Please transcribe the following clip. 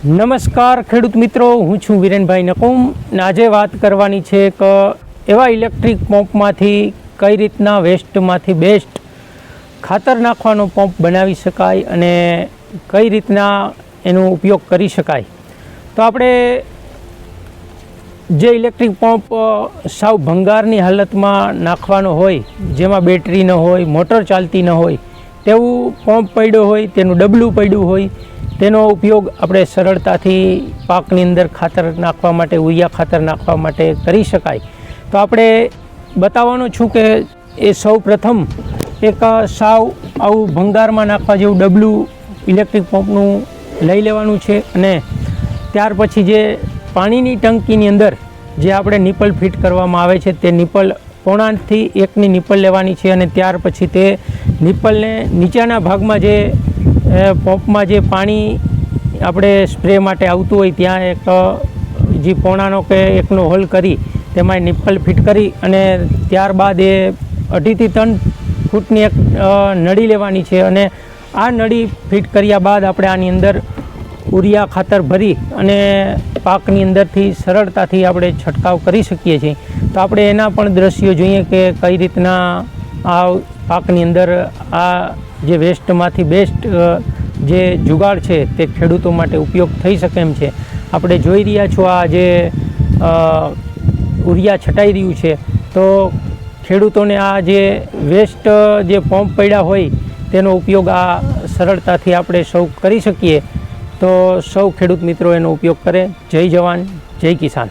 નમસ્કાર, ખેડૂત મિત્રો. હું છું વિરેનભાઈ નકુમ. આજે વાત કરવાની છે કે એવા ઇલેક્ટ્રિક પંપમાંથી કઈ રીતના વેસ્ટમાંથી બેસ્ટ ખાતર નાખવાનો પંપ બનાવી શકાય અને કઈ રીતના એનો ઉપયોગ કરી શકાય. તો આપણે જે ઇલેક્ટ્રિક પંપ સાવ ભંગારની હાલતમાં નાખવાનો હોય, જેમાં બેટરી ન હોય, મોટર ચાલતી ન હોય, તેવું પંપ પડ્યો હોય, તેનું ડબલું પડ્યું હોય તેનો ઉપયોગ આપણે સરળતાથી પાકની અંદર ખાતર નાખવા માટે ઉયા ખાતર નાખવા માટે કરી શકાય. તો આપણે બતાવવાનો છું કે એ સૌ પ્રથમ એક સાવ આવું ભંગારમાં નાખવા જેવું ડબલું ઇલેક્ટ્રિક પંપનું લઈ લેવાનું છે અને ત્યાર પછી જે પાણીની ટંકીની અંદર જે આપણે નિપલ ફિટ કરવામાં આવે છે તે નિપલ પોણાથી એકની નિપલ લેવાની છે અને ત્યાર પછી તે નિપલને નીચેના ભાગમાં જે પંપમાં જે પાણી આપણે સ્પ્રે માટે આવતું હોય ત્યાં એક જે પોણાનો કે એકનો હોલ કરી તેમાં નિપ્પલ ફિટ કરી અને ત્યારબાદ એ અઢીથી ત્રણ ફૂટની એક નળી લેવાની છે અને આ નળી ફિટ કર્યા બાદ આપણે આની અંદર ઉરિયા ખાતર ભરી અને પાકની અંદરથી સરળતાથી આપણે છંટકાવ કરી શકીએ છીએ. તો આપણે એના પણ દ્રશ્યો જોઈએ કે કઈ રીતના આ પાકની અંદર આ જે વેસ્ટમાંથી બેસ્ટ જે જુગાડ છે તે ખેડૂતો માટે ઉપયોગ થઈ શકે એમ છે. આપણે જોઈ રહ્યા છો આ જે ઉરિયા છટાઈ રહ્યું છે. તો ખેડૂતોને આ જે વેસ્ટ જે પંપ પડ્યા હોય તેનો ઉપયોગ આ સરળતાથી આપણે સૌ કરી શકીએ. તો સૌ ખેડૂત મિત્રો એનો ઉપયોગ કરે. જય જવાન, જય કિસાન.